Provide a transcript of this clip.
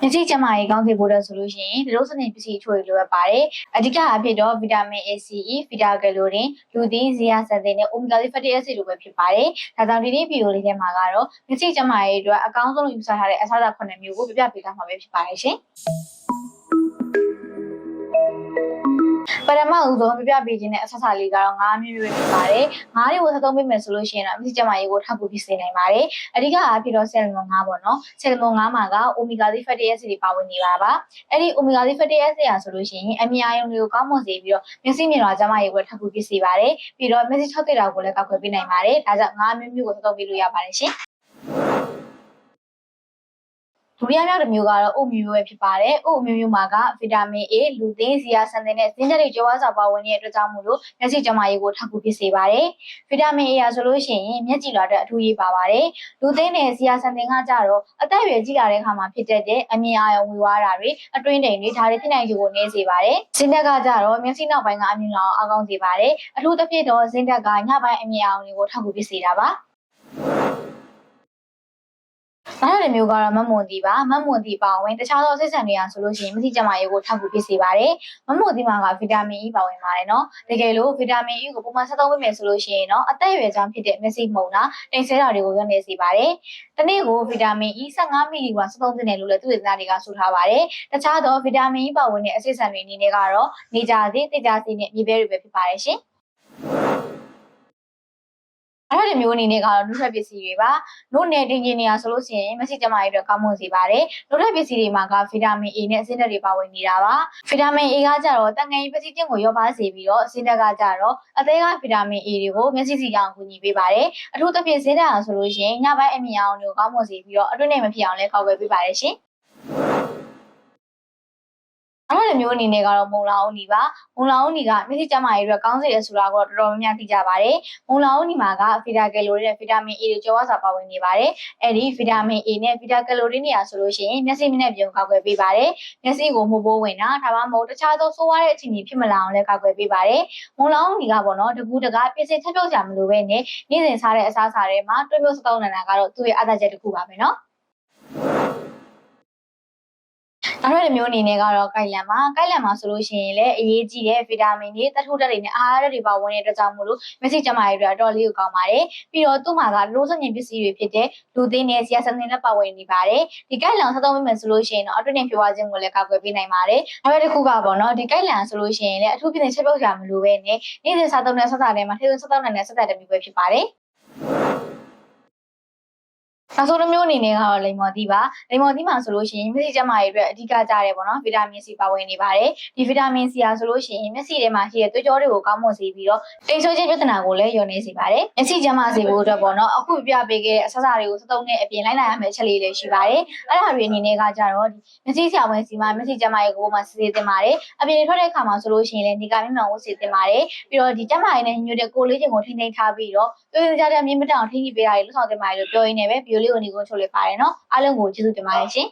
မျက်စိကျန်းမာရေးကောင်းစေဖို့တော့ဆိုလို့ရှိရင်ဒီလိုစနစ်ပစ္စည်းအချို့တွေလိုအပ်ပါတယ်အဓိကအဖြစ်တော့ဗီတာမင် A, C, E, ဗီတာကလိုရင်လူသီးဇီယာဆန်သင်နဲ့ omega 3 fatty acid တို့ပဲဖြစ်ပါတယ်ဒါကြောင့်ဒီနေ့ဗီဒီယိုလေးထဲမှာကတော့မျက်စိကျန်းမာရေးအတွက်အကောင်းဆုံးယူဆထားတဲ့အစားအစာ9မျိုးကိုပြပြပေးထားမှာပဲဖြစ်ပါတယ်ရှင် ပထမဦးဆုံးပြပြပေးခြင်းတဲ့အဆက်စာလေးကတော့၅မျိုးမျိုးဖြစ်ပါတယ်။ငါးတွေကိုဆက်သုံးပေးမယ်ဆိုလို့ရှိရင်တော့အမြင့်ကျမရေးကိုထောက်ပို့ဖြစ်စေနိုင်ပါတယ်။အဓိကအားဖြင့်တော့ဆယ်လမွန်၅ပေါ့နော်။ဆယ်လမွန်၅မှာက omega 3 fatty acid တွေပါဝင်နေပါပါ။အဲ့ဒီ omega 3 fatty acid ရာဆိုလို့ရှိရင်အမြာယုံတွေကိုကောင်းမွန်စေပြီးတော့မျက်စိမြင်တော်ကျမရေးကိုထောက်ပို့ဖြစ်စေပါတယ်။ပြီးတော့မျက်စိ၆တိတာကိုလည်းကောက်ွယ်ပေးနိုင်ပါတယ်။ဒါကြောင့်၅မျိုးမျိုးကိုဆက်သုံးပေးလို့ရပါတယ်ရှင်။ ဒုတိယမြောက်တစ်မျိုးကတော့အုတ်မျိုးပဲဖြစ်ပါတယ်။အုတ်မျိုးမျိုးမှာကဗီတာမင် A လူသိန်းဇီယာဆန်တဲ့နဲ့ဇင်းချက်တွေကြောဝါးစာပါဝင်တဲ့အတွက်ကြောင့်မို့လို့မျက်စိကျန်းမာရေးကိုထောက်ကူဖြစ်စေပါတယ်။ဗီတာမင် A ရာဆိုလို့ရှိရင်မျက်ကြည်လာတဲ့အထူးရေးပါပါတယ်။လူသိန်းနဲ့ဇီယာဆန်တဲ့ကကြတော့အသက်အရွယ်ကြီးလာတဲ့အခါမှာဖြစ်တတ်တဲ့အမြင်အာရုံဝေဝါးတာတွေအတွင်းတိမ်တွေဒါတွေဖြစ်နိုင်ခြေကိုနည်းစေပါတယ်။ဇင်းတက်ကကြတော့မျက်စိနောက်ပိုင်းကအမြင်လောင်အောင်ကောင်းစေပါတယ်။အထူးသဖြင့်တော့ဇင်းတက်ကညပိုင်းအမြင်အာရုံတွေကိုထောက်ကူဖြစ်စေတာပါ။ နောက်တစ်မျိုးကတော့မမွန်တီပါမမွန်တီပါဝင်တခြားသောဆက်ဆံတွေကဆိုလို့ရှိရင်မသိကြမှာရေကိုထောက်ကူဖြစ်စေပါတယ်မမွန်တီမှာကဗီတာမင် E ပါဝင်ပါတယ်နော်တကယ်လို့ဗီတာမင် E ကိုပုံမှန်ဆက်သုံးပေးမယ်ဆိုလို့ရှိရင်တော့အသက်အရွယ်ကြောင့်ဖြစ်တဲ့မျက်စိမှုန်တာတိမ်ဆဲတာတွေကိုရောနေစေပါတယ်တနေ့ကိုဗီတာမင် E 15မီလီဂရမ်ဆက်သုံးသင့်တယ်လို့လည်းသူ့ဒေသတွေကဆိုထားပါတယ်တခြားသောဗီတာမင် E ပါဝင်တဲ့အဆက်ဆံတွေအနေနဲ့ကတော့နေကြစေတိတ်ကြစေနဲ့မြေပဲတွေပဲဖြစ်ပါတယ်ရှင် အဲ့ဒါမျိုးအနေနဲ့ကတော့နှုတ်ထွက်ပစ္စည်းတွေပါနှုတ်နယ်တင်ကျင်နေရဆိုလို့ရှိရင်မဆီကျမရဲ့အတွက်ကောင်းမွန်စေပါတယ်နှုတ်ထွက်ပစ္စည်းတွေမှာကဗီတာမင် A နဲ့အဆင့်ဓာတ်တွေပါဝင်နေတာပါဗီတာမင် A ကကြတော့တန်ငယ်ပစ္စည်းချင်းကိုရောပါစေပြီးတော့အဆင့်ဓာတ်ကကြတော့အသေးကဗီတာမင် A တွေကိုမျက်စိစီရောင်ကူညီပေးပါတယ်အထူးသဖြင့်ဇင်းဓာတ်အောင်ဆိုလို့ရှိရင်ညပိုင်းအမြင်အောင်တွေကိုကောင်းမွန်စေပြီးတော့အတွင်းနဲ့မဖြစ်အောင်လည်းကောက်ွယ်ပေးပါတယ်ရှင်အဲ့ လိုမျိုးအနေနဲ့ကတော့မုံလာအုံနီပါမုံလာအုံနီကမျက်စိကျန်းမာရေးအတွက်ကောင်းစေတယ်ဆိုတာကိုတော့တော်တော်များများသိကြပါတယ်မုံလာအုံနီမှာကဗီတာကယ်လိုရီနဲ့ဗီတာမင် A တွေကျော်ဝါစာပါဝင်နေပါတယ်အဲ့ဒီဗီတာမင် A နဲ့ဗီတာကယ်လိုရီနေရာဆိုလို့ရှိရင်မျက်စိမျက်နှာပြုံကောက်ွယ်ပေးပါတယ်မျက်စိကိုမှုပိုးဝင်တာဒါမှမဟုတ်တခြားသောဆိုးဝါးတဲ့အခြေအနေဖြစ်မလာအောင်လည်းကောက်ွယ်ပေးပါတယ်မုံလာအုံနီကပေါ့နော်တကူတကားပြည့်စင်ချက်ပြုတ်ကြမလို့ပဲနဲ့နေ့စဉ်စားတဲ့အစားအစာတွေမှာတွဲမျိုးစတောင်းနေတာကတော့သူ့ရဲ့အားသာချက်တစ်ခုပါပဲနော် နောက်တစ်မျိုးအနေနဲ့ကတော့ကိုက်လန်ပါကိုက်လန်ပါဆိုလို့ရှိရင်လည်းအရေးကြီးတဲ့ဗီတာမင်တွေသတ္ထုဓာတ်တွေနဲ့အာဟာရတွေပါဝင်တဲ့အတွက်ကြောင့်မို့လို့မျက်စိကျန်းမာရေးအတွက်အတော်လေးကိုကောင်းပါတယ်ပြီးတော့သူ့မှာကလိုးစငင်ပစ္စည်းတွေဖြစ်တဲ့လူသိန်းနဲ့ဆီယာဆန်တွေနဲ့ပါဝင်နေပါတယ်ဒီကိုက်လန်ဆက်သုံးမိမယ်ဆိုလို့ရှိရင်တော့အတွင်းနဲ့ဖြောသွားခြင်းကိုလည်းကာကွယ်ပေးနိုင်ပါတယ်နောက်တစ်ခုကပေါ့နော်ဒီကိုက်လန်ဆိုလို့ရှိရင်လည်းအထူးဖြစ်တဲ့ချက်ပြုတ်ကြမလို့ပဲနဲ့နေ့စဉ်စားသုံးတဲ့ဆက်စာတွေမှာထည့်သွင်းစားသုံးနိုင်တဲ့ဆက်စာတစ်မျိုးပဲဖြစ်ပါတယ် နောက်ဆုံးတစ်မျိုးအနေနဲ့ကတော့လိမ္မော်သီးပါလိမ္မော်သီးမှာဆိုလို့ရှိရင်မျက်စိကျန်းမာရေးအတွက်အဓိကကျတယ်ပေါ့နော်ဗီတာမင်စီပါဝင်နေပါတယ်ဒီဗီတာမင်စီဟာဆိုလို့ရှိရင်မျက်စိထဲမှာရှိတဲ့သွေးကြောတွေကိုကောင်းမွန်စေပြီးတော့တိမ်ဆိုးခြင်းပြဿနာကိုလည်းလျော့နေစေပါတယ်မျက်စိကျန်းမာစေဖို့အတွက်ပေါ့နော်အခုပြပေးခဲ့တဲ့အဆဆတွေကိုစသုံးတဲ့အပြင်လိုက်နိုင်ရမယ့်ချက်လေးတွေရှိပါတယ်အဲ့ဒါတွေအနေနဲ့ကကြတော့ဒီမျက်စိဆရာဝန်စီမှာမျက်စိကျန်းမာရေးကိုမှစစ်ဆေးတင်ပါတယ်အပြင်ထွက်တဲ့အခါမှာဆိုလို့ရှိရင်လည်းဒီကမျက်မှန်ဝတ်စေတင်ပါတယ်ပြီးတော့ဒီကျန်းမာရေးနဲ့ညွှန်တဲ့ကိုလေးချင်းကိုထိန်းသိမ်းထားပြီးတော့သွေးကြတဲ့အမြင့်မတအောင်ထိန်းကြည့်ပေးတာတွေလှုပ်ဆောင်တင်ပါတယ်လို့ပြောရင်းနဲ့ပဲဗီဒီယိုလေးကိုညီကုန်းချုပ်လိုက်ပါတယ်နော်အားလုံးကိုကျေးဇူးတင်ပါတယ်ရှင်